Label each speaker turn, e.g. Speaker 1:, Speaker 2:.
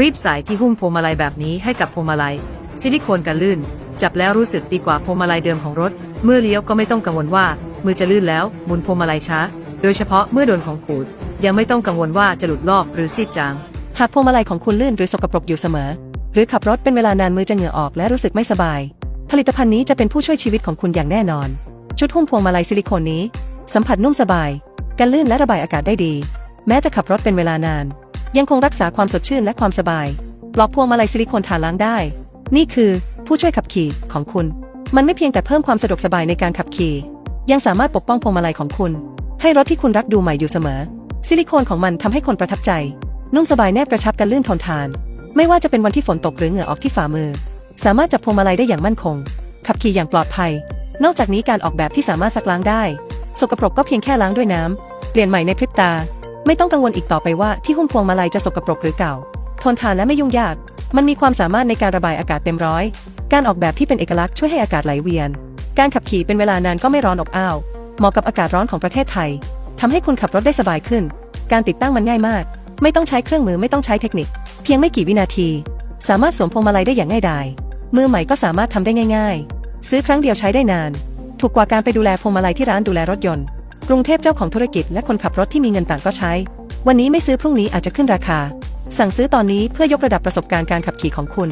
Speaker 1: รีบใส่ที่หุ้มพวงมาลัยแบบนี้ให้กับพวงมาลัย ซิลิโคนกันลื่น จับแล้วรู้สึกดีกว่าพวงมาลัยเดิมของรถ เมื่อเลี้ยวก็ไม่ต้องกังวลว่า มือจะลื่นแล้วหมุนพวงมาลัยช้า โดยเฉพาะเมื่อโดนของขูด ยังไม่ต้องกังวลว่าจะหลุดลอกหรือซีดจาง
Speaker 2: หากพวงมาลัยของคุณลื่นหรือสกปรกอยู่เสมอ หรือขับรถเป็นเวลานานมือจะเหงื่อออกและรู้สึกไม่สบาย ผลิตภัณฑ์นี้จะเป็นผู้ช่วยชีวิตของคุณอย่างแน่นอน ชุดหุ้มพวงมาลัยซิลิโคนนี้ สัมผัสนุ่มสบาย กันลื่นและระบายอากาศได้ดี แม้จะขับรถเป็นเวลานาน ยังคงรักษาความสดชื่นและความสบายปลอกพวงมาลัยซิลิโคนทาล้างได้ นี่คือผู้ช่วยขับขี่ของคุณ มันไม่เพียงแต่เพิ่มความสะดวกสบายในการขับขี่ ยังสามารถปกป้องพวงมาลัยของคุณ ให้รถที่คุณรักดูใหม่อยู่เสมอ ซิลิโคนของมันทำให้คนประทับใจ นุ่มสบายแนบกระชับกันลื่นทนทาน ไม่ว่าจะเป็นวันที่ฝนตกหรือเหงื่อออกที่ฝ่ามือ สามารถจับพวงมาลัยได้อย่างมั่นคง ขับขี่อย่างปลอดภัย นอกจากนี้การออกแบบที่สามารถซักล้างได้ สกปรกก็เพียงแค่ล้างด้วยน้ำเปลี่ยนใหม่ในพริบตา ไม่ต้องกังวลอีกต่อไปว่าที่หุ้มพวงมาลัยจะสกปรกหรือเก่า ทนทานและไม่ยุ่งยาก มันมีความสามารถในการระบายอากาศเต็มร้อย การออกแบบที่เป็นเอกลักษณ์ช่วยให้อากาศไหลเวียน การขับขี่เป็นเวลานานก็ไม่ร้อนอบอ้าว เหมาะกับอากาศร้อนของประเทศไทยทำให้คุณขับรถได้สบายขึ้น การติดตั้งมันง่ายมาก ไม่ต้องใช้เครื่องมือไม่ต้องใช้เทคนิค เพียงไม่กี่วินาที สามารถสวมพวงมาลัยได้อย่างง่ายดาย มือใหม่ก็สามารถทำได้ง่าย ๆ ซื้อครั้งเดียวใช้ได้นาน ถูกกว่าการไปดูแลพวงมาลัยที่ร้านดูแลรถยนต์ กรุงเทพเจ้าของธุรกิจและคนขับรถที่มีเงินต่างก็ใช้ วันนี้ไม่ซื้อพรุ่งนี้อาจจะขึ้นราคา สั่งซื้อตอนนี้เพื่อยกระดับประสบการณ์การขับขี่ของคุณ